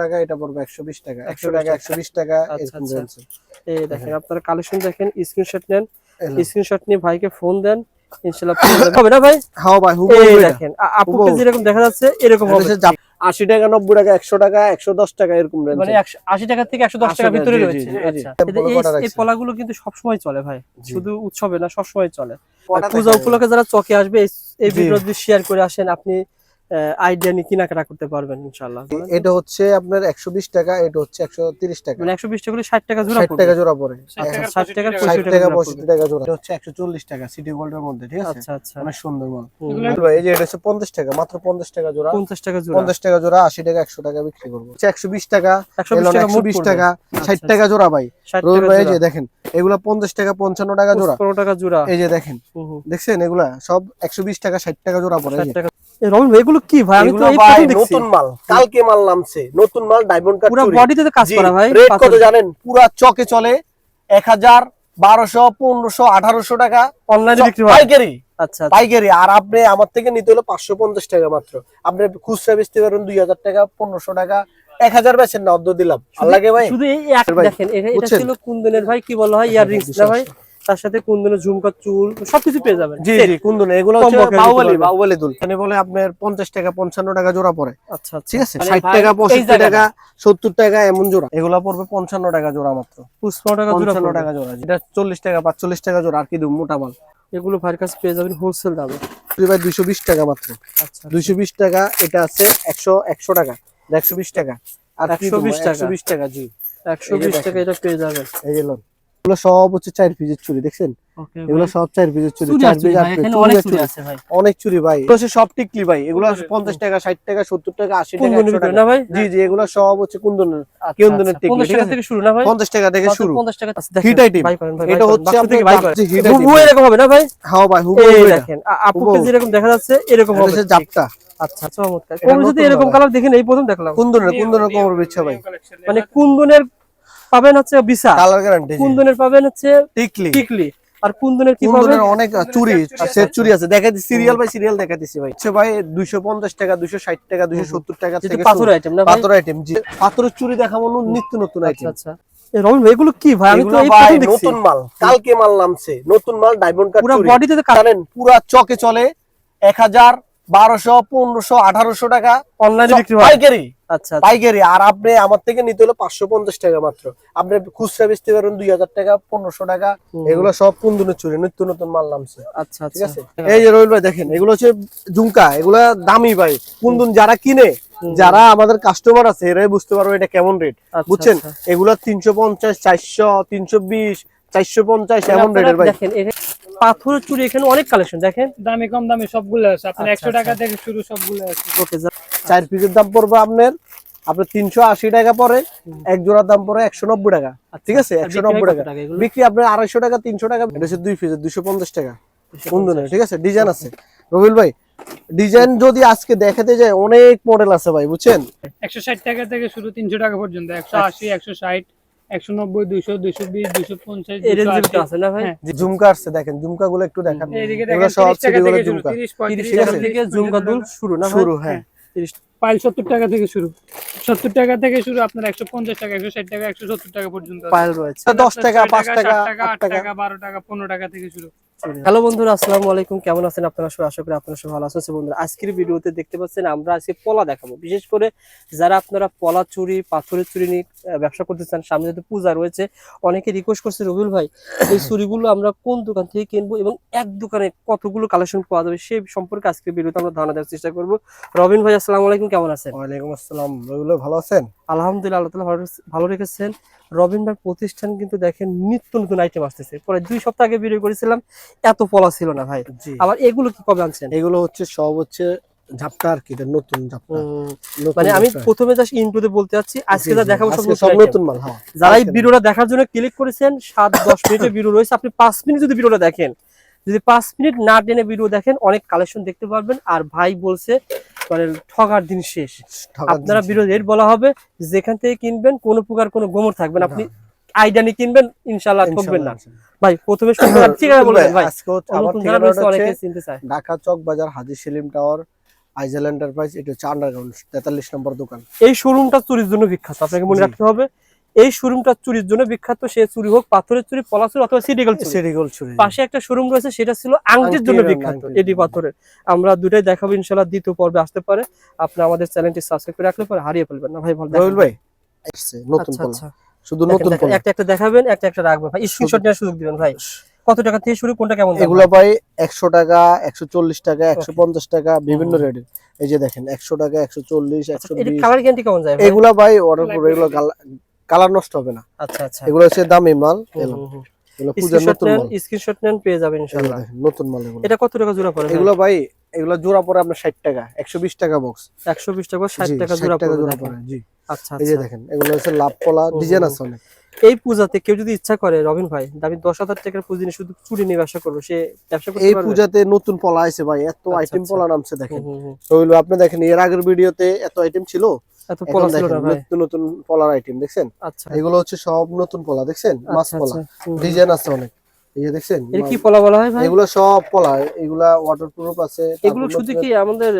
টাকা এটা পড়বে একশো বিশ টাকা। একশো টাকা একশো বিশ টাকা আচ্ছা, এরকম আচ্ছা। রয়েছে এই দেখেন আপনারা কালেকশন দেখেন স্ক্রিনশট নেন। স্ক্রিনশট নিয়ে ভাইকে ফোন দেন ইনশাআল্লাহ হবে না ভাই? হ্যাঁ ভাই হুবহু দেখেন আপুকে যেরকম দেখা যাচ্ছে এরকম হবে। হচ্ছে জাপ- আশি টাকা নব্বই টাকা একশো টাকা একশো দশ টাকা এরকম range মানে এর। 100 আশি টাকা থেকে একশো দশ টাকার ভিতরে রয়েছে। আচ্ছা। এই-। পলাগুলো কিন্তু সবসময় চলে ভাই। শুধু উৎসবে না সবসময় চলে। পূজা উপলক্ষে যারা চকে আসবে এই- এই জি। ভিডিও যদি শেয়ার করে আসেন আপনি আইডিয়া নিয়ে কেনাকাটা করতে পারবেন ইনশাআল্লাহ। এটা হচ্ছে আপনার একশো বিশ টাকা এটা হচ্ছে একশো তিরিশ টাকা। মানে একশো বিশ টাকা করে ষাট টাকা জোড়া ষাট পড়বে। টাকা জোড়া পড়ে। আচ্ছা, ষাট টাকা ষাট পঁয়ষট্টি টাকা টাকা পঁয়ষট্টি টাকা জোড়া। এটা হচ্ছে একশো চল্লিশ টাকা সিটি গোল্ডের মধ্যে ঠিক আছে? আচ্ছা আচ্ছা। অনেক সুন্দর মাল। ভাই, এই যে এটা হচ্ছে পঞ্চাশ টাকা মাত্র পঞ্চাশ টাকা জোড়া। পঞ্চাশ টাকা জোড়া। পঞ্চাশ টাকা জোড়া আশি টাকা একশো টাকা বিক্রি করব। একশো বিশ টাকা একশো বিশ টাকা একশো মোট বিশ পড়বে। টাকা ষাট আচ্ছা, টাকা জোড়া ভাই। রোল এই যে দেখেন এগুলা পঞ্চাশ টাকা পঞ্চান্ন টাকা জোড়া। পনেরো টাকা জোড়া। এই যে দেখেন দেখছেন এগুলা? সব একশো বিশ টাকা ষাট টাকা জোড়া পড়ে এই ষাট যে। টাকা। এ এগুলো কি ভাই? আমি তো এই প্রথম দেখছি। নতুন মাল। কালকে মাল নামছে। নতুন মাল ডায়মন্ড কাট পুরো বডিতে তো কাজ করা ভাই রেট কত জানেন? পুরা চকে চলে। এক হাজার বারোশো পনেরোশো আঠারোশো টাকা। অনলাইনে বিক্রি হয়। পাইকারি। আচ্ছা আচ্ছা। পাইকারি। আর আপনি আমার থেকে নিতে হলো পাঁচশো পঞ্চাশ টাকা মাত্র। আপনি খুচরা বেচতে পারেন দুই হাজার টাকা পনেরোশো টাকা। এক হাজার না অর্ধ দিলাম। আল্লাহকে ভাই। শুধু এই এক ভাই, দেখেন এটা এটা ছিল কুন্দনের ভাই কি বলা হয় ইয়ার রিংস না ভাই? তার সাথে কুন্দনের ঝুমকা চুল সবকিছু পেয়ে যাবেন। জি জি কুন্দন এগুলো কম হচ্ছে বাহুবলি বাহুবলি দুল। এখানে বলে আপনার পঞ্চাশ টাকা পঞ্চান্ন টাকা জোড়া পড়ে। আচ্ছা আচ্ছা। ঠিক আছে? মানে টাকা। টাকা সত্তর টাকা এমন জোড়া। এগুলো পড়বে পঞ্চান্ন টাকা জোড়া মাত্র। পুষ্পা টাকা জোড়া। টাকা জোড়া যেটা চল্লিশ টাকা পাঁচচল্লিশ টাকা জোড়া আর কি দেবো মোটা মাল। এগুলো ভাইয়ের কাছে পেয়ে যাবেন হোলসেল দামে। ভাই দুইশো বিশ টাকা মাত্র। আচ্ছা। দুইশো বিশ টাকা এটা আছে একশো একশো টাকা। একশো বিশ টাকা। আর 120 টাকা। একশো বিশ টাকা জি। একশো বিশ। টাকা এটা পেয়ে যাবেন। এই যে লোন। এগুলো সব হচ্ছে চার পিসের চুরি দেখছেন? এগুলো সব চার পিসের চুরি চুরি পিস অনেক চুরি ভাই। এগুলো সব টিকলি ভাই এগুলো পঞ্চাশ টাকা ষাট টাকা সত্তর টাকা আশি টাকা একশো টাকা। না ভাই? জি জি এগুলো সব হচ্ছে কুন্দনের আচ্ছা, কুন্দনের আচ্ছা, টিকলি, 50 টাকা থেকে শুরু না ভাই? পঞ্চাশ টাকা থেকে শুরু। 50 টাকা হিট ভাই, এটা হচ্ছে আপনার ভাই item। এরকম হবে না ভাই? হ্যাঁ ভাই এটা। দেখেন আপুকে যেরকম দেখা যাচ্ছে এরকম হবে। জাপটা আচ্ছা চমৎকার। এটা কোন যদি এরকম কালার দেখেন এই প্রথম দেখলাম। কুন্দনের কুন্দনের কোমর বিচ্ছা ভাই। মানে কুন্দনের পাবেন হচ্ছে কালার গ্যারান্টি কুন্দনের পাবেন হচ্ছে টিকলি। টিকলি। আর কুন্দনের কি পাবেন? কুন্দনের অনেক চুরি সেট চুরি আছে। দেখা দিচ্ছি সিরিয়াল বাই সিরিয়াল দেখা দিচ্ছি ভাই। হচ্ছে ভাই দুইশো পঞ্চাশ টাকা দুইশো ষাট টাকা দুইশো সত্তর টাকা থেকে পাথর আইটেম না পাথর আইটেম জি। পাথরের চুরি দেখাবো নিত্য নতুন আচ্ছা আইটেম আচ্ছা। এই রবিন ভাই এগুলো কি ভাই? আমি তো এই প্রথম দেখছি। নতুন মাল। কালকে মাল নামছে। নতুন মাল ডায়মন্ড কাট পুরো বডিতে তো কাজ পুরা চকে চলে। এক হাজার বারোশো পনেরোশো আঠারোশো টাকা অনলাইনে বিক্রি পাইকারি। আচ্ছা আচ্ছা। পাইকারি। আর আপনি আমার থেকে নিতে হলো পাঁচশো পঞ্চাশ টাকা মাত্র। আপনি খুচরা বেচতে পারেন দুই হাজার টাকা পনেরোশো টাকা। এগুলো সব কুন্দনের চুরি নিত্য নতুন মাল নামছে। আচ্ছা ঠিক আচ্ছা। আছে? এই যে রবিল ভাই দেখেন এগুলো হচ্ছে ঝুমকা এগুলো দামি ভাই। কুন্দন যারা কিনে যারা আমাদের কাস্টমার আছে এরাই বুঝতে পারবে এটা কেমন রেট আচ্ছা, বুঝছেন। এগুলো তিনশো পঞ্চাশ চারশো তিনশো বিশ চারশো পঞ্চাশ এমন রেটের ভাই। পাথরের চুরি এখানে অনেক কালেকশন দেখেন। দামি কম দামি সবগুলো আছে। আপনার আচ্ছা, একশো টাকা আচ্ছা। থেকে শুরু সবগুলো আছে। ওকে চার পিসের দাম পড়বে আপনার আপনার তিনশো আশি টাকা পরে এক জোড়ার দাম পড়ে একশো নব্বই টাকা। ঠিক আছে? একশো নব্বই টাকা। বিক্রি আপনার আড়াইশো টাকা তিনশো টাকা। এটা হচ্ছে দুই পিসের দুইশো পঞ্চাশ টাকা। কুন্দনের ঠিক আছে? ডিজাইন আছে। রবিল ভাই ডিজাইন যদি আজকে দেখাতে যায় অনেক মডেল আছে ভাই বুঝছেন? একশো ষাট টাকা থেকে শুরু তিনশো টাকা পর্যন্ত একশো আশি একশো ষাট। হ্যাঁ। যে ঝুমকা আসছে দেখেন ঝুমকা গুলো একটু দেখান। সব শুরু ঝুমকা। তিরিশ 30 পঁয়ত্রিশ টাকা টাকা থেকে ঝুমকা দুল শুরু না শুরু হ্যাঁ। পাইল সত্তর টাকা থেকে শুরু। সত্তর টাকা থেকে শুরু আপনার একশো পঞ্চাশ টাকা একশো ষাট টাকা একশো সত্তর টাকা পর্যন্ত। রয়েছে। দশ টাকা পাঁচ টাকা টাকা আট টাকা বারো টাকা পনেরো টাকা থেকে শুরু। হ্যালো বন্ধুরা আসসালামু আলাইকুম। কেমন আছেন আপনারা? সবাই আশা করি আপনারা সবাই ভালো আছেন। বন্ধুরা আজকের ভিডিওতে দেখতে পাচ্ছেন আমরা আজকে পলা দেখাবো। বিশেষ করে যারা আপনারা পলা চুরি পাথরের চুরি নিয়ে ব্যবসা করতে চান সামনে যেহেতু পূজা রয়েছে অনেকে রিকোয়েস্ট করছে রবিউল ভাই এই চুরিগুলো আমরা কোন দোকান থেকে কিনবো এবং এক দোকানে কতগুলো কালেকশন পাওয়া যাবে? সেই সম্পর্কে আজকের ভিডিওতে আমরা ধারণা দেওয়ার চেষ্টা করব। রবিন ভাই আসসালামু আলাইকুম। কেমন আছেন? ওয়ালাইকুম আসসালাম। রবিউল ভাই ভালো আছেন? আলহামদুলিল্লাহ আল্লাহ ভালো রেখেছেন। রবিন ভাই প্রতিষ্ঠান কিন্তু দেখেন নিত্য নতুন আইটেম আসতেছে। পরে দুই সপ্তাহ আগে ভিডিও করেছিলাম এত পলা ছিল না ভাই। আবার এগুলো কি কবে আনছেন? এগুলো হচ্ছে সব হচ্ছে ঝাপটা আর কি এটা নতুন ঝাপটা। মানে আমি প্রথমে জাস্ট ইন্ট্রোতে বলতে চাচ্ছি আজকে যা জি, দেখাবো সব সব নতুন মাল হ্যাঁ। যারা এই ভিডিওটা দেখার জন্য ক্লিক করেছেন মিনিটের ভিডিও রয়েছে। আপনি পাঁচ মিনিট যদি ভিডিওটা দেখেন যদি পাঁচ মিনিট না টেনে ভিডিও দেখেন অনেক কালেকশন দেখতে পারবেন। আর ভাই বলছে মানে ঠগার দিন শেষ। আপনারা জিনিস। বলা হবে যেখান থেকে কিনবেন কোনো প্রকার কোনো গোমর থাকবেন আপনি আইডানি কিনবেন ইনশাল্লাহ ঠকবেন না। ভাই প্রথমে ঠিকানা বলবেন ভাই। ঢাকা চক বাজার হাজি সেলিম টাওয়ার আইজেল এন্টারপ্রাইজ এটা হচ্ছে আন্ডারগ্রাউন্ড তেতাল্লিশ নম্বর দোকান। এই শোরুমটা চুরির জন্য বিখ্যাত। আপনাকে মনে রাখতে হবে এই শোরুমটা চুরির জন্য বিখ্যাত সে চুরি হোক পাথরের চুরি পলা চুরি অথবা সিডিগাল চুরি। সিরিগল পাশে একটা শোরুম রয়েছে সেটা ছিল আংটির জন্য বিখ্যাত এডি পাথরের। আমরা দুটাই দেখাবো ইনশাল্লাহ দ্বিতীয় পর্বে আসতে পারে। আপনি আমাদের চ্যানেলটি সাবস্ক্রাইব করে রাখলে পরে হারিয়ে ফেলবেন না। ভাই ভালো ভাই নতুন আচ্ছা আচ্ছা। শুধু নতুন একটা একটা দেখাবেন একটা একটা রাখবেন। ভাই স্ক্রিনশট নেওয়ার সুযোগ দিবেন ভাই। কত টাকা থেকে শুরু কোনটা কেমন এগুলো ভাই একশো টাকা একশো চল্লিশ টাকা একশো পঞ্চাশ টাকা বিভিন্ন রেটের। এই যে দেখেন একশো টাকা একশো চল্লিশ একশো এটা বিশ। কালার গ্যারান্টি কেমন যায় এগুলা ভাই অর্ডার করে এগুলো কালার নষ্ট হবে না। আচ্ছা আচ্ছা। এগুলো হচ্ছে দামি মাল এগুলো পূজার নতুন মাল। স্ক্রিনশট নেন পেয়ে যাবেন ইনশাআল্লাহ। নতুন মাল এগুলো। এটা কত টাকা জোড়া পড়ে এগুলো ভাই? এগুলো জোড়া পরে আপনার ষাট টাকা একশো বিশ টাকা বক্স 120 টাকা 60 টাকা জোড়া দেখেন। জি। আচ্ছা এই যে আচ্ছা। দেখেন এগুলো হচ্ছে লাভ কলা ডিজাইন আছে অনেক। এই পূজাতে কেউ যদি ইচ্ছা করে রবিন ভাই আমি দশ হাজার টাকার পুঁজি নিয়ে শুধু চুরি নিয়ে ব্যবসা করব সে ব্যবসা করতে এই পূজাতে নতুন পলা আছে ভাই এত আচ্ছা, আইটেম আচ্ছা। পলা নামছে দেখেন। হুম। আপনি দেখেন এর আগের ভিডিওতে এত আইটেম ছিল এত পলা ছিল না ভাই। নতুন নতুন পলার আইটেম দেখছেন? আচ্ছা। এগুলো হচ্ছে সব নতুন পলা দেখছেন? মাছ আচ্ছা। পলা। আচ্ছা হুম, হুম। ডিজাইন আছে অনেক। এই যে দেখছেন? এটা কি পলা বলা হয় ভাই? এগুলো সব পলা। এগুলা ওয়াটারপ্রুফ আছে এগুলো শুধু কি আমাদের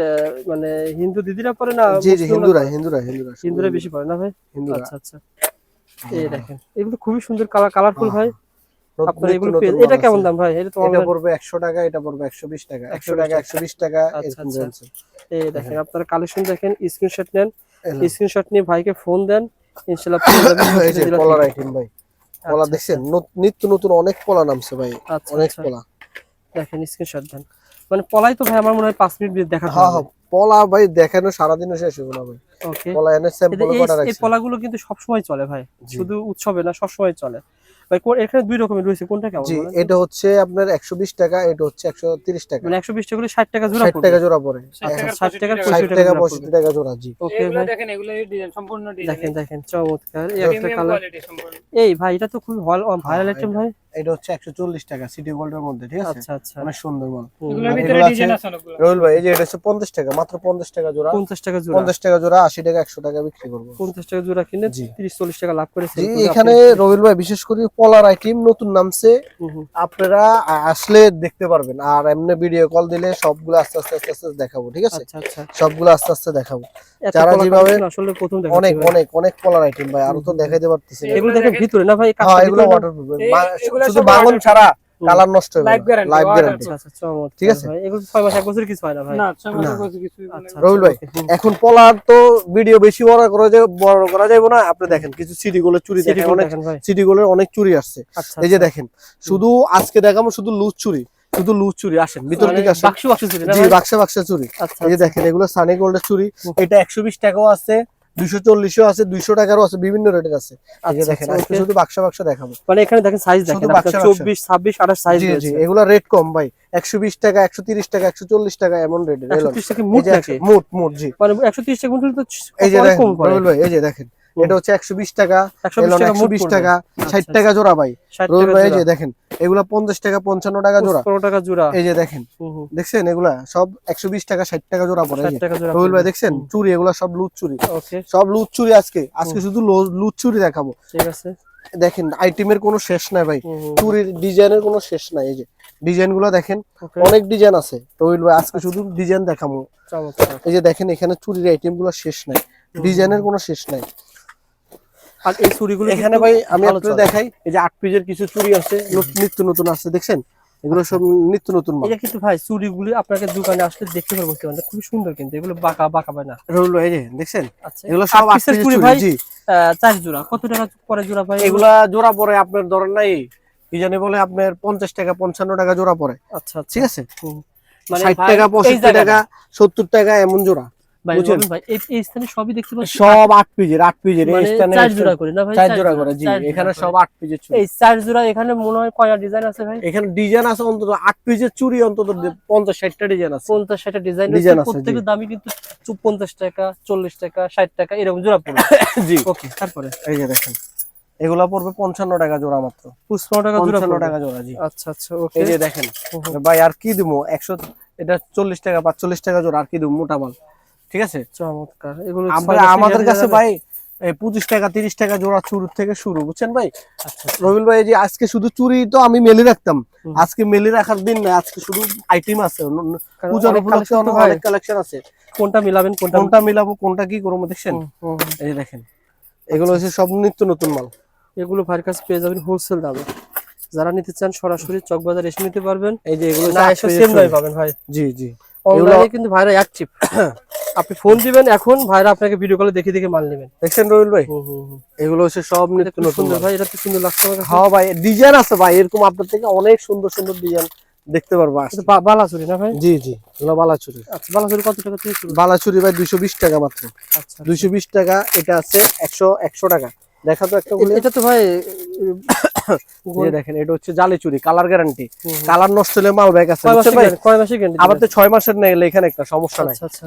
মানে হিন্দু দিদিরা পরে না জি জি হিন্দুরা হিন্দুরা হিন্দুরা হিন্দুরা বেশি পড়ে না ভাই? হিন্দুরা। আচ্ছা আচ্ছা। এই দেখেন এগুলো খুবই সুন্দর কালার কালারফুল ভাই। নতুন- আপনার এগুলো এটা কেমন দাম ভাই? এটা তো এটা পড়বে একশো টাকা এটা পড়বে একশো বিশ টাকা। একশো টাকা একশো বিশ টাকা আচ্ছা, এরকম আচ্ছা। এই দেখেন আপনারা কালেকশন দেখেন স্ক্রিনশট নেন। স্ক্রিনশট নিয়ে ভাইকে ফোন দেন ইনশাআল্লাহ পেয়ে রাখেন ভাই পলা আচ্ছা, দেখছেন নিত্য নতুন অনেক পলা নামছে ভাই আচ্ছা অনেক পোলা পলা। দেখেন স্ক্রিনশট দেন। মানে পলাই তো ভাই আমার মনে হয় পাঁচ মিনিট দেখা হ্যাঁ হ্যাঁ পলা ভাই দেখানো সারাদিনও শেষ হবে না ভাই। পলা এনে স্যাম্পল কটা এই রাখছে। পলাগুলো কিন্তু সবসময় চলে ভাই। শুধু উৎসবে না সবসময় চলে। ভাই কোন- এখানে দুই রকমের রয়েছে। কোনটা কেমন জি এটা হচ্ছে আপনার একশো বিশ টাকা এটা হচ্ছে একশো তিরিশ টাকা। মানে একশো বিশ টাকা করে ষাট টাকা জোড়া টাকা জোড়া পড়ে। ষাট আচ্ছা, টাকার ষাট টাকার পঁয়ষট্টি ষাট পঁয়ষট্টি টাকা জোড়া পঁয়ষট্টি টাকা জোড়া জি। ওকে ভাই দেখেন এগুলো এই ডিজাইন সম্পূর্ণ ডিজাইন দেখেন দেখেন চমৎকার। এই একটা কালার এই ভাই এটা তো ভাইরাল হ্যাঁ, আইটেম ভাই। এটা হচ্ছে একশো চল্লিশ টাকা সিটি গোল্ডের মধ্যে ঠিক আছে? আচ্ছা আচ্ছা। অনেক সুন্দর মাল। এগুলোর ভিতরে ডিজাইন আছে অনেকগুলো। রোহিল ভাই এই যে এটা হচ্ছে পঞ্চাশ টাকা মাত্র পঞ্চাশ টাকা জোড়া। পঞ্চাশ টাকা জোড়া। পঞ্চাশ টাকা জোড়া আশি টাকা একশো টাকা বিক্রি করব। পঞ্চাশ টাকা জোড়া কিনে জি। তিরিশ চল্লিশ টাকা লাভ করে এখানে রবিল ভাই বিশেষ করে পলার আইটেম নতুন নামছে। আপনারা আসলে দেখতে পারবেন। আর এমনি ভিডিও কল দিলে সবগুলো আস্তে আস্তে আস্তে আস্তে দেখাবো ঠিক আছে? আচ্ছা আচ্ছা। সবগুলো আস্তে আস্তে দেখাবো। যারা যেভাবে- আসলে প্রথম দেখা অনেক অনেক অনেক পলার আইটেম ভাই আরও তো দেখাইতে পারতেছি এগুলো দেখেন ভিতরে না ভাই হ্যাঁ এগুলো ওয়াটারপ্রুফ শুধু বাঙন ছাড়া। কালার নষ্ট হবে waterproof। গ্যারান্টি আচ্ছা ঠিক আছে? এগুলো ছয় মাস এক বছর কিছু হয় না ভাই। না ছয় মাসের না। কাছে কিছু রবিল ভাই, এখন পলার তো ভিডিও বেশি বড় করা যায় বড় করা যাবে না। আপনি দেখেন কিছু সিটি গুলো চুরি দেখেন অনেক সিটি গুলোর অনেক চুরি আসছে। আচ্ছা এই যে আচ্ছা। দেখেন শুধু আজকে দেখাবো শুধু লুজ চুরি শুধু লুজ চুরি আসেন ভিতর মানে দিকে আসেন। বাক্স বাক্স চুরি জি? বাক্সা বাক্সা চুরি। আচ্ছা এই যে দেখেন এগুলো সানি গোল্ডের চুরি। এটা একশো বিশ টাকাও আছে দুইশো চল্লিশও আছে দুইশো টাকারও আছে বিভিন্ন রেটের আছে। আচ্ছা, দেখেন আচ্ছা, আজকে শুধু বাক্সা বাক্সা দেখাবো। মানে এখানে দেখেন সাইজ দেখেন। চব্বিশ ছাব্বিশ আঠাশ সাইজ এগুলো রেট কম ভাই। একশো বিশ টাকা একশো তিরিশ টাকা একশো চল্লিশ টাকা এমন রেটের মুট মুট জি। মানে একশো তিরিশ টাকা এই যে দেখেন এই যে দেখেন। এটা হচ্ছে একশো বিশ টাকা একশো বিশ টাকা ষাট আচ্ছা, টাকা জোড়া ভাই। রবিউল টাকা ভাই যে দেখেন এগুলা পঞ্চাশ টাকা পঞ্চান্ন টাকা জোড়া। টাকা জোড়া। এই যে দেখেন। দেখছেন এগুলা? সব একশো বিশ টাকা ষাট টাকা জোড়া পড়ে। রবিউল ভাই দেখছেন? চুরি এগুলা সব লুট চুরি। সব লুট চুরি আজকে। আজকে শুধু লো- লুট চুরি দেখাবো। ঠিক আছে। দেখেন আইটেমের কোনো শেষ নাই ভাই। চুরির ডিজাইনের কোনো শেষ নাই। এই যে ডিজাইনগুলো দেখেন অনেক ডিজাইন আছে। রবিউল ভাই আজকে শুধু ডিজাইন দেখাবো। এই যে দেখেন এখানে চুরির আইটেমগুলো শেষ নাই। ডিজাইনের কোনো শেষ নাই। আর এই এখানে ভাই আমি আপনাদের দেখাই এই যে আট পিজের কিছু চুরি আছে নিত্য নতুন আছে দেখছেন? এগুলো সব নিত্য নতুন এটা কিন্তু ভাই চুরিগুলি আপনাকে দোকানে আসলে দেখতে পারব বুঝতে পারেন খুবই সুন্দর কিন্তু এগুলো বাঁকা বাঁকা পায় না। রইল এই যে দেখছেন? আচ্ছা। এগুলো সব আট পিসের পিসের ভাই চার জোড়া। কত টাকা পরে জোড়া ভাই এগুলা? জোড়া পরে আপনার ধরেন নাই কি জানি বলে আপনার পঞ্চাশ টাকা পঞ্চান্ন টাকা জোড়া পরে। আচ্ছা আচ্ছা। ঠিক আছে? মানে ষাট টাকা পঁয়ষট্টি টাকা সত্তর টাকা এমন জোড়া। ভাই, ভাই, এই স্থানে সবই দেখতে সব আট পিজের আট পিজের এই স্থানে চার জোড়া করে না ভাই? চার জোড়া করে জি এখানে সব পিজের এই চার জোড়া এখানে মনে হয় কয়টা ডিজাইন আছে ভাই? এখানে ডিজাইন আছে অন্তত আট পিজের চুরি অন্তত পঞ্চাশ ষাটটা ডিজাইন আছে। ডিজাইন আছে, প্রত্যেকের দামই কিন্তু চু- পঞ্চাশ টাকা চল্লিশ টাকা ষাট টাকা এরকম জোড়া পড়বে। জি। ওকে তারপরে? এই যে দেখেন এগুলা পড়বে পঞ্চান্ন টাকা জোড়া মাত্র। পঁচপান্ন টাকা জোড়া পঞ্চান্ন টাকা জোড়া জি। আচ্ছা আচ্ছা ওকে। এই যে দেখেন ভাই আর কি দিবো একশো এটা চল্লিশ টাকা পাঁচচল্লিশ টাকা জোড়া আর কি দিব মোটা মাল। ঠিক আছে? চমৎকার। এগুলো আমরা আমাদের কাছে ভাই পঁচিশ টাকা তিরিশ টাকা জোড়া চুর থেকে শুরু বুঝছেন ভাই? আচ্ছা রবিল ভাই যে আজকে শুধু চুরি তো আমি মেলে রাখতাম। আজকে মেলে রাখার দিন না আজকে শুধু আইটেম আছে। পূজার উপলক্ষে অনেক- কালেকশন আছে। কোনটা মিলাবেন কোনটা কোনটা মিলাবো কোনটা কি করব দেখছেন। এই দেখেন এগুলো হচ্ছে সব নিত্য নতুন মাল। এগুলো ভাইয়ের কাছে পেয়ে যাবেন হোলসেল দামে। যারা নিতে চান সরাসরি চকবাজার এসে নিতে পারবেন। এই যে এগুলো সেম দামে পাবেন ভাই। জি জি। অনলাইনে কিন্তু ভাইরা অ্যাক্টিভ আপনি ফোন দিবেন এখন ভাইরা আপনাকে ভিডিও কলে দেখে দেখে মাল নেবেন। দেখছেন রবিল ভাই। এগুলো হচ্ছে সব নিত্য নতুন ভাই এটা তো সুন্দর লাগছে হ্যাঁ ভাই ডিজাইন আছে ভাই এরকম আপনার থেকে অনেক সুন্দর সুন্দর ডিজাইন দেখতে পারব বালাচুরি না ভাই? জি জি এগুলো বালাচুরি। আচ্ছা বালাচুরি কত টাকা থেকে শুরু? বালাচুরি ভাই দুইশো বিশ টাকা মাত্র। আচ্ছা। দুইশো বিশ টাকা এটা আছে একশো একশো টাকা। দেখা তো একটা এটা তো ভাই দেখেন এটা হচ্ছে জালি চুরি কালার গ্যারান্টি। কালার নষ্ট হলে মাল ব্যাগ আছে আবার তো ছয় মাসের নেই এখানে একটা সমস্যা নাই। আচ্ছা আচ্ছা।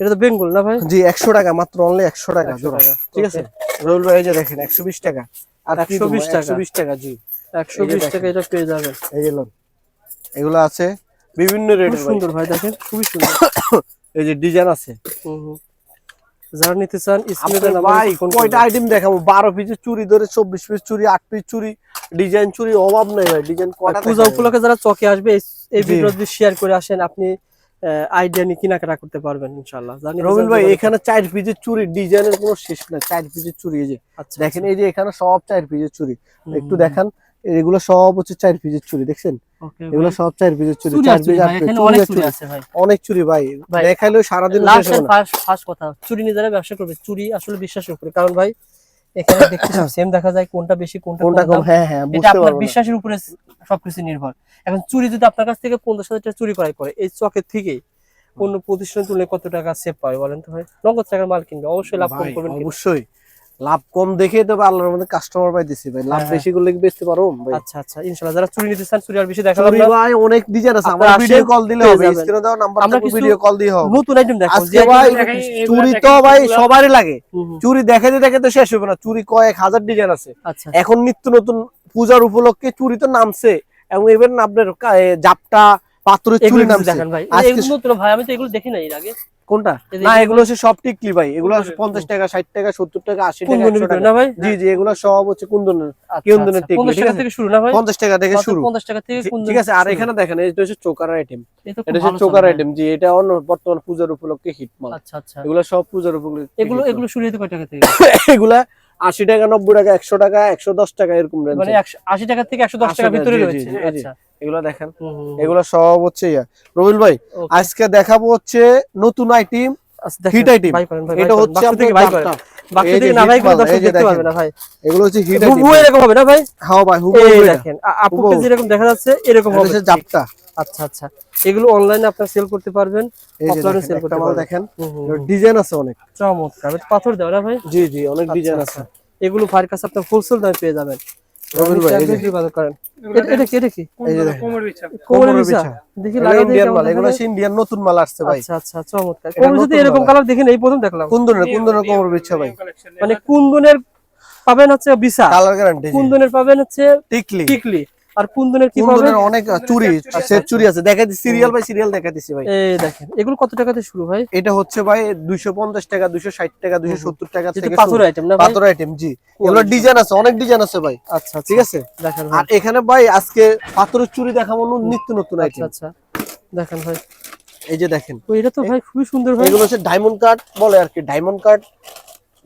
এটা তো বেঙ্গল না ভাই? জি একশো টাকা মাত্র অনলি একশো টাকা 100 টাকা, ঠিক আছে? রোল ভাই যে দেখেন একশো বিশ টাকা। আর 120 টাকা। একশো বিশ টাকা জি। একশো বিশ। টাকা এটা পেয়ে যাবেন। এই যে লোন এগুলো আছে বিভিন্ন রেটের সুন্দর ভাই দেখেন খুবই সুন্দর। এই যে ডিজাইন আছে। যারা নিতে চান ভাই কয়টা আইটেম দেখাবো? বারো পিসের চুরি ধরে চব্বিশ পিস চুরি আট পিস চুরি ডিজাইন চুরি অভাব নাই ভাই। ডিজাইন পূজা উপলক্ষে যারা চকে আসবে এই- এই ভিডিও যদি শেয়ার করে আসেন আপনি আইডিয়া নিয়ে কেনাকাটা করতে পারবেন ইনশাআল্লাহ। যারা রবিন ভাই এখানে চার পিসের চুরি ডিজাইনের কোনো শেষ নাই চার পিসের চুরি এই যে আচ্ছা দেখেন এই যে এখানে সব চার পিসের চুরি। একটু দেখান এগুলো সব হচ্ছে চার পিসের চুরি দেখছেন? এগুলো সব চার পিসের চুরি অনেক চুরি। আছে ভাই। অনেক চুরি ভাই দেখাইলেও সারাদিন ফার্স্ট কথা চুরি নিয়ে যারা ব্যবসা করবে চুরি আসলে বিশ্বাসের উপরে কারণ ভাই এখানে দেখতে সেম দেখা যায় কোনটা বেশি কোনটা কোনটা কম। হ্যাঁ হ্যাঁ এটা আপনার বিশ্বাসের উপরে সবকিছু নির্ভর। এখন চুরি যদি আপনার কাছ থেকে পঞ্চাশ হাজার টাকা চুরি করাই করে এই চকের থেকেই কোন প্রতিষ্ঠানের তুলে কত টাকা সেভ পাবে বলেন তো ভাই? নগদ টাকার মাল কিনবে অবশ্যই লাভ করবেন অবশ্যই। লাভ কম দেখে তবে আল্লাহর মধ্যে কাস্টমার পাই দিছি ভাই। লাভ হ্যাঁ, বেশি করলে কি বেচতে পারো ভাই? আচ্ছা আচ্ছা। ইনশাআল্লাহ যারা চুরি নিতে চান চুরি আর বেশি দেখালাম না। ভাই অনেক ডিজাইন আছে। আমার ভিডিও কল দিলে হবে। স্ক্রিনে দেওয়া নাম্বার আমরা কিছু ভিডিও কল দিয়ে হবে। নতুন আইটেম দেখাবো আজকে যে ভাই চুরি তো ভাই সবারই লাগে। চুরি হুম, চুরি দেখাতে দেখাতে শেষ হবে না। চুরি কয়েক হাজার ডিজাইন আছে। আচ্ছা। এখন নিত্য নতুন পূজার উপলক্ষে চুরি তো নামছে। এবং এবার আপনার জাপটা পাথরের এগুলো নামছে। দেখান ভাই। এগুলো নতুন ভাই আমি তো এগুলো দেখি নাই এর আগে। কোনটা? না এগুলো- এগুলো হচ্ছে সব টিকলি ভাই। এগুলো পঞ্চাশ টাকা ষাট টাকা সত্তর টাকা আশি টাকা কুন্দনের 100 ভিতরে টাকা। না ভাই? জি জি এগুলো সব হচ্ছে কুন্দনের আচ্ছা, কুন্দনের আচ্ছা। টিকলি, ঠিক আছে? শুরু না ভাই? পঞ্চাশ টাকা থেকে শুরু। 50 টাকা থেকে ঠিক আছে আর এখানে দেখেন এটা হচ্ছে চোকার আইটেম এটা হচ্ছে চোকার আইটেম জি এটা অন্য বর্তমান পূজার উপলক্ষে হিট মাল। আচ্ছা আচ্ছা। এগুলো সব পূজার উপলক্ষে এগুলো এগুলো শুরু হতে কয় টাকা থেকে? এগুলা আশি টাকা নব্বই টাকা একশো টাকা একশো দশ টাকা এরকম মানে এর। 100 80 টাকা থেকে একশো দশ টাকার ভিতরে রয়েছে। আচ্ছা। এগুলো দেখেন। এগুলো সব হচ্ছে ইয়া। রবিল ভাই আজকে দেখাবো হচ্ছে নতুন আইটেম আচ্ছা, হিট ভাই, এটা হচ্ছে থেকে থেকে না দর্শক দেখতে। পারবে না ভাই। এগুলো হচ্ছে হিট হুবহু এরকম হবে না ভাই? হ্যাঁ ভাই হুবহু দেখেন আপুকে যেরকম দেখা যাচ্ছে এরকম হবে। জাপটা। আচ্ছা আচ্ছা। এগুলো অনলাইনে আপনারা সেল করতে পারবেন দেখেন, করতে পারবেন। ডিজাইন আছে অনেক। চমৎকার পাথর দেওয়া না ভাই? জি জি অনেক আচ্ছা, ডিজাইন আচ্ছা। আছে। এগুলো ভাইয়ের কাছে আপনার হোলসেল দামে পেয়ে যাবেন। রবিন ভাই, এই যে। করেন। এটা- এটা কি এটা কি? কোমর- এই কোমর বিছা। কোমরের কোমরের বিছা বিছা। দেখি এগুলো ইন্ডিয়ান মাল এগুলো ইন্ডিয়ান নতুন মাল আসছে ভাই। আচ্ছা আচ্ছা চমৎকার। কোমর এরকম। কালার দেখেন এই প্রথম দেখলাম। কোন ধরনের কোন নিউ- ধরনের নিউ- কোমর বিচ্ছা ভাই মানে কুন্দনের পাবেন হচ্ছে বিছা। কালার গ্যারান্টি কুন্দনের পাবেন হচ্ছে টিকলি। টিকলি। আর কুন্দনের কি পাবেন অনেক চুরি সেট চুরি আছে। সিরিয়াল বাই সিরিয়াল ভাই। এই দেখেন এগুলো কত টাকাতে শুরু ভাই? এটা হচ্ছে ভাই দুইশো পঞ্চাশ টাকা দুইশো ষাট টাকা থেকে পাথর আইটেম না পাথর আইটেম জি। এগুলো ডিজাইন আছে অনেক ডিজাইন আছে ভাই। আচ্ছা আচ্ছা। ঠিক আছে? দেখেন আর এখানে ভাই আজকে পাথরের চুরি দেখাবো নিত্য নতুন আচ্ছা আইটেম আচ্ছা। দেখেন ভাই। এই যে দেখেন। তো এটা তো ভাই খুবই সুন্দর ভাই। এগুলো হচ্ছে ডায়মন্ড কাট বলে আর কি ডায়মন্ড কাট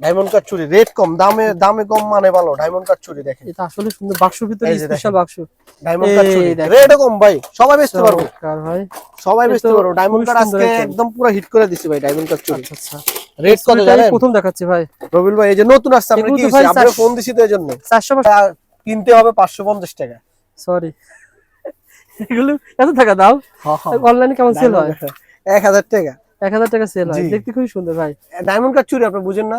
ডায়মন্ড কাট চুরি রেট কম দামে দামে কম মানে ভালো ডায়মন্ড কাট চুরি দেখেন। এটা আসলে সুন্দর বাক্সর ভিতরে স্পেশাল বাক্স। ডায়মন্ড কাট চুরি। রেটও কম ভাই সবাই বেচতে পারব। ভাই। সবাই বেচতে পারব। ডায়মন্ড কাট আজকে একদম পুরো হিট করে দিছি ভাই ডায়মন্ড কাট চুরি। আচ্ছা আচ্ছা। রেট কত জানেন? প্রথম দেখাচ্ছি ভাই। রবিল ভাই এই যে নতুন আসছে আমরা কি আমরা ফোন দিছি তো এই জন্য। 400 কিনতে হবে পাঁচশো পঞ্চাশ টাকা। সরি এগুলো এত টাকা দাও অনলাইনে কেমন সেল হয়? এক হাজার টাকা। এক হাজার টাকা সেল হয়। দেখতে খুবই সুন্দর ভাই। ডায়মন্ড কাট চুরি আপনি বুঝেন না।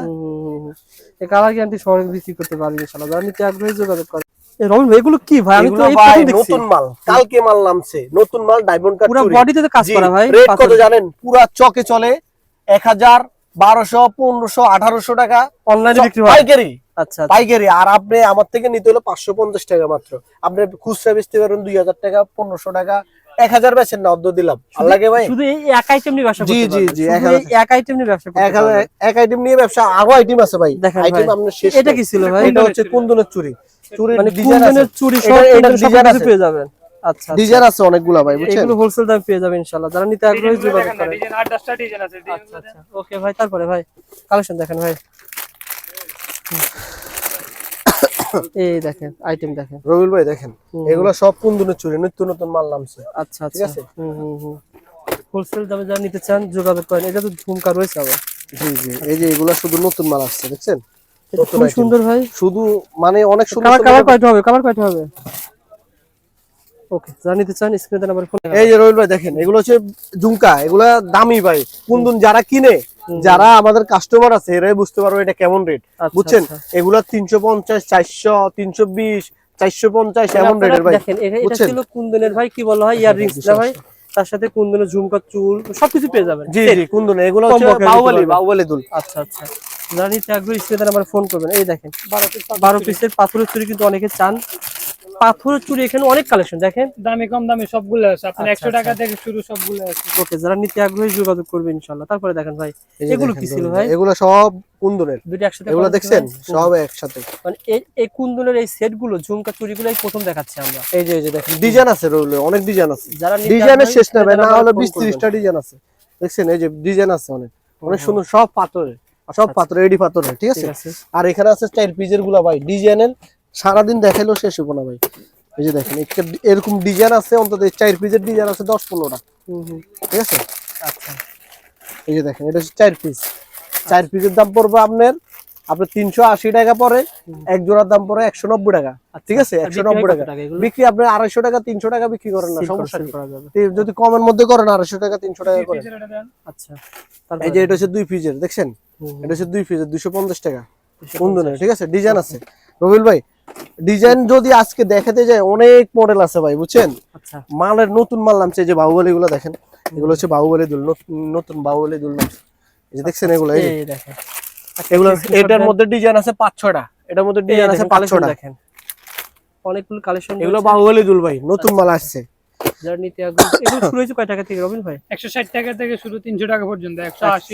এই কালার গ্যারান্টি সবাই বিক্রি করতে পারবে ইনশাআল্লাহ? যারা নিতে আগ্রহী যোগাযোগ করে রবিন ভাই এগুলো কি ভাই? আমি তো এই নতুন মাল কালকে মাল নামছে। নতুন মাল ডায়মন্ড কাট পুরো বডিতে তো কাজ করা ভাই রেট কত জানেন? পুরা চকে চলে। এক হাজার বারোশো পনেরোশো আঠারোশো টাকা। অনলাইনে বিক্রি হয়। পাইকারি। আচ্ছা আচ্ছা। পাইকারি। আর আপনি আমার থেকে নিতে হলো পাঁচশো পঞ্চাশ টাকা মাত্র। আপনি খুচরা বেচতে পারেন দুই হাজার টাকা পনেরোশো টাকা। এক হাজার বেচেন না অর্ধ দিলাম। আল্লাহকে ভাই? শুধু এক আইটেম নিয়ে ব্যবসা জি, জি, জি, এক হাজার- আইটেম নিয়ে ব্যবসা এক এক আইটেম নিয়ে ব্যবসা আরও আইটেম আছে ভাই। আইটেম আপনার শেষ এটা কি ছিল ভাই? এটা হচ্ছে কুন্দনের চুরি চুরির মানে ডিজাইন আছে। কুন্দনের চুরি সব এটা- ডিজাইন আছে। পেয়ে যাবেন। আচ্ছা ডিজাইন আছে অনেকগুলা ভাই বুঝছেন? এগুলো হোলসেল দামে পেয়ে যাবেন ইনশাআল্লাহ। যারা নিতে আগ্রহী যোগাযোগ করেন। ডিজাইন আট দশটা ডিজাইন আছে। আচ্ছা আচ্ছা। ওকে ভাই তারপরে ভাই কালেকশন দেখেন ভাই। এই দেখেন আইটেম দেখেন। রবিউল ভাই দেখেন এগুলো সব কুন্দনের চুরি নিত্য নতুন মাল নামছে। আচ্ছা আচ্ছা। আছে? হোলসেল দামে যারা নিতে চান যোগাযোগ করেন। এটা তো ঝুমকা রয়েছে আবার। জি জি। এই যে এগুলো শুধু নতুন মাল আসছে দেখছেন? খুব সুন্দর ভাই। শুধু মানে অনেক সুন্দর কালার কয়টা হবে? কালার কয়টা হবে? ওকে যারা নিতে চান স্ক্রিনে নাম্বার ফোন এই যে রবিউল ভাই দেখেন এগুলো হচ্ছে ঝুমকা এগুলা দামি ভাই। কুন্দন যারা কিনে যারা আমাদের কাস্টমার আছে এরাই বুঝতে পারবে এটা কেমন রেট আচ্ছা, বুঝছেন? আচ্ছা। এগুলা তিনশো পঞ্চাশ চারশো তিনশো বিশ চারশো পঞ্চাশ এমন রেটের ভাই। এটা? ছিল কুন্দনের ভাই কি বলা হয়? ইয়ার রিংস না ভাই? তার সাথে কুন্দনের ঝুমকা চুল সবকিছু পেয়ে যাবেন। জি জি কুন্দন এগুলো বাহুবলি বাহুবলি দুল। আচ্ছা আচ্ছা। যারা নিতে আগ্রহী নাম্বার ফোন করবেন। এই দেখেন বারো পিসের পাথরের চুরি কিন্তু অনেকে চান। পাথরের চুরি এখানে অনেক কালেকশন দেখেন। দামি কম দামি সবগুলো আছে। আপনার আচ্ছা, একশো টাকা আচ্ছা। থেকে শুরু সবগুলো আছে। ওকে যারা নিতে আগ্রহী যোগাযোগ করবে ইনশাল্লাহ তারপরে দেখেন ভাই এগুলো কি ছিল ভাই? এগুলো সব কুন্দনের দুটো একসাথে এগুলো দেখছেন? সব একসাথে। মানে এই- এই কুন্দনের এই সেটগুলো ঝুমকা চুরিগুলো এই প্রথম দেখাচ্ছি আমরা। এই যে এই যে দেখেন ডিজাইন আছে রবিউল অনেক ডিজাইন আছে। যারা নিতে ডিজাইনের শেষ না ভাই না হলে ফোন বিশ করবেন। ডিজাইন আছে। দেখছেন? এই যে ডিজাইন আছে অনেক। অনেক সুন্দর সব পাথরের। সব পাথর এডি পাথরের ঠিক আছে? আর এখানে আছে চার পিজেরগুলা ভাই ডিজাইনের সারাদিন দেখাইলেও শেষ হব না ভাই। এই যে দেখেন এরকম ডিজাইন আছে অন্তত চার পিজের ডিজাইন আছে দশ পনেরোটা। ঠিক আছে? আচ্ছা। এই যে দেখেন এটা হচ্ছে চার পিস চার পিসের দাম পড়বে আপনার আপনার তিনশো আশি টাকা পরে এক জোড়ার দাম পরে একশো নব্বই টাকা। ঠিক আছে? একশো নব্বই টাকা বিক্রি আপনার আড়াইশো টাকা তিনশো টাকা বিক্রি করেন না সমস্যা করা যদি কমের মধ্যে করেন আড়াইশো টাকা তিনশো টাকা করেন। পিসের দেন। আচ্ছা। এই যে এটা হচ্ছে দুই পিসের দেখছেন? এটা হচ্ছে দুই পিসের দুইশো পঞ্চাশ টাকা। ঠিক আছে? ডিজাইন আছে। রবিল ভাই ডিজাইন যদি আজকে দেখাতে যায় অনেক মডেল আছে ভাই বুঝছেন? আচ্ছা। মালের নতুন মাল নামছে এই যে বাহুবলি গুলো দেখেন। এগুলো হচ্ছে বাহুবলি দুল নতুন- বাহুবলি দুল নামছে। এই যে দেখছেন এগুলো এই দেখেন। এগুলো এটার মধ্যে ডিজাইন আছে পাঁচ ছয়টা এটার মধ্যে ডিজাইন আছে দেখেন, পাঁচ ছয়টা দেখেন। অনেকগুলো কালেকশন এগুলো বাহুবলি দুল ভাই নতুন মাল আসছে। যারা নিতে আগ্রহী এগুলো শুরু হয়েছে কয় টাকা থেকে রবিন ভাই? একশো ষাট টাকা থেকে শুরু তিনশো টাকা পর্যন্ত একশো আশি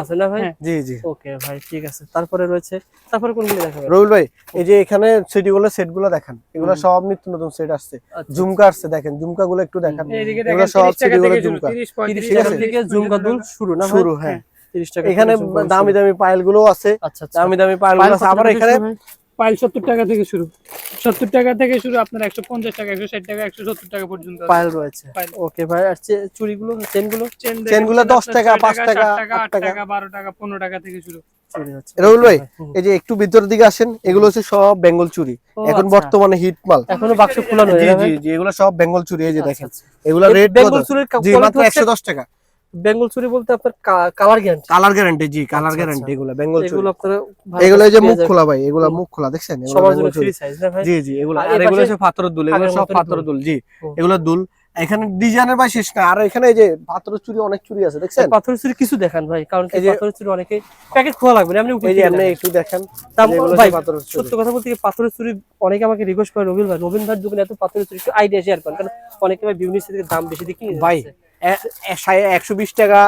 আছে না ভাই? হ্যাঁ। জি জি। ওকে ভাই ঠিক আছে। তারপরে রয়েছে তারপরে কোনগুলো দেখাবেন? রবিল ভাই এই যে এখানে সেটিগুলো সেটগুলো দেখেন। এগুলো সব নিত্য নতুন সেট আসছে। আচ্ছা। ঝুমকা আসছে দেখেন ঝুমকা গুলো একটু দেখান। এইদিকে এগুলো সব সেটিগুলো শুরু ঝুমকা। 30 টাকা থেকে ঝুমকা দুল শুরু না শুরু হ্যাঁ। 30 এখানে দামি দামি পায়েলগুলো আছে। আচ্ছা আচ্ছা। দামি দামি পায়েল পাইলগুলো আছে আবার এখানে? পাইল সত্তর টাকা থেকে শুরু। সত্তর টাকা থেকে শুরু আপনার একশো পঞ্চাশ টাকা একশো ষাট টাকা একশো সত্তর টাকা পর্যন্ত। পায়েল রয়েছে। ওকে ভাই আর চে- চুড়িগুলো চেনগুলো? চেনগুলো চেন 10 আপনার টাকা, 5 টাকা, সাত টাকা 8 আট টাকা। বারো টাকা পনেরো টাকা থেকে শুরু। রবিল ভাই এই যে একটু ভিতরের দিকে আসেন এগুলো হচ্ছে সব বেঙ্গল চুরি এখন আচ্ছা। বর্তমানে হিট মাল। এখনও বাক্স খোলা নয় জি জি এগুলো সব বেঙ্গল চুরি এই যে আচ্ছা, দেখেন। আচ্ছা। এগুলো রেট বেঙ্গল চুরির মাত্র একশো দশ টাকা। বেঙ্গল চুরি বলতে আপনার কালার গ্যারান্টি কালার গ্যারান্টি জি কালার গ্যারান্টি। এগুলো বেঙ্গল চুরি। এগুলো আপনারা এগুলো যে মুখ খোলা ভাই এগুলো মুখ খোলা দেখছেন? এগুলো সবার জন্য ফ্রি সাইজ না ভাই? জি জি এগুলো। আর এগুলো হচ্ছে পাথরের দুল এগুলো সব পাথরের দুল। জি। এগুলো দুল এখানে ডিজাইনের ভাই শেষ না আর এখানে এই যে পাথরের চুরি অনেক চুরি আছে দেখছেন? পাথরের চুরি কিছু দেখান ভাই কারণ কি এই যে- পাথরের চুরি অনেকে প্যাকেট খোলা লাগবে না এমনি উপরে এই যে এমনি একটু দেখেন দাম ভাই পাথরের চুরি। সত্য কথা বলতে কি পাথরের চুরি অনেকে আমাকে রিকোয়েস্ট করে রবিন ভাই রবিন ভাইয়ের দোকানে এত পাথরের চুরি একটু আইডিয়া শেয়ার করেন। কারণ অনেকে ভাই বিভিন্ন থেকে দাম বেশি দিয়ে কিনে ভাই। একশো বিশ টাকা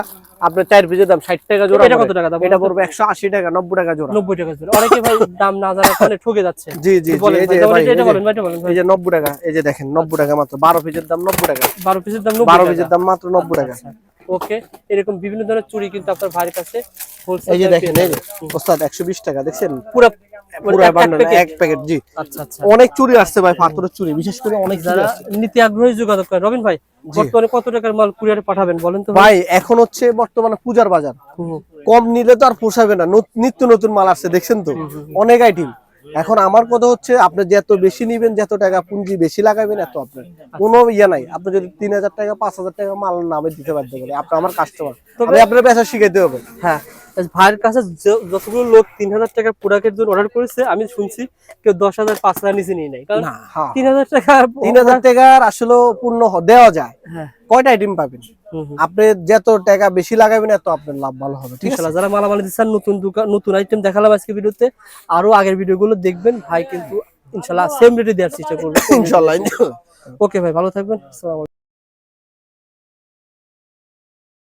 আপনার চার পিসের দাম ষাট টাকা জোড়া এটা কত টাকা দাম? এটা পড়বে একশো আশি টাকা নব্বই টাকা জোড়া। নব্বই টাকা জোড়া। অনেকে ভাই দাম না জানার কারণে ঠকে যাচ্ছে। জি জি এই যে নব্বই টাকা এই যে দেখেন নব্বই টাকা মাত্র বারো পিসের দাম নব্বই টাকা। বারো পিসের দাম বারো পিসের দাম মাত্র নব্বই টাকা। ওকে এরকম বিভিন্ন ধরনের চুরি কিন্তু আপনার ভাইয়ের কাছে এই যে দেখেন এই ওস্তাদ একশো বিশ টাকা দেখছেন? পুরো পুরো বান্ডেল এক প্যাকেট জি। আচ্ছা আচ্ছা। অনেক চুরি আসছে ভাই পাথরের চুরি বিশেষ করে অনেক যারা। নীতি আগ্রহী যোগাযোগ করেন রবিন ভাই বর্তমানে কত টাকার মাল কুরিয়ারে পাঠাবেন বলেন তো? ভাই ভাই এখন হচ্ছে বর্তমানে পূজার বাজার। কম নিলে তো আর পোষাবে না। নিত্য নতুন মাল আসছে দেখছেন তো? অনেক আইটেম এখন আমার কথা হচ্ছে আপনি যত বেশি নিবেন যত টাকা পুঁজি বেশি লাগাবেন এত আপনার কোনো ইয়ে নাই। আপনি যদি তিন হাজার টাকা পাঁচ হাজার টাকা মাল নামে দিতে বাধ্য করে আপনি আমার কাস্টমার আমি আপনার পেশা শিখাইতে হবে। হ্যাঁ ভাইয়ের কাছে যতগুলো লোক তিন হাজার টাকার প্রোডাক্টের জন্য অর্ডার করেছে আমি শুনছি কেউ দশ হাজার পাঁচ হাজার নিচে নিয়ে নেয়। কারণ তিন হাজার টাকা তিন হাজার টাকার আসলে পূর্ণ দেওয়া যায়। হ্যাঁ। কয়টা আইটেম পাবেন। আপনি যত টাকা বেশি লাগাবেন এত আপনার লাভ ভালো হবে ঠিক আছে? যারা মালামাল দিচ্ছেন নতুন দোকান নতুন আইটেম দেখালাম আজকে ভিডিওতে আরও আগের ভিডিওগুলো দেখবেন। ভাই কিন্তু ইনশাল্লাহ সেম রেটে দেওয়ার চেষ্টা করবেন ইনশাল্লাহ ওকে ভাই ভালো থাকবেন।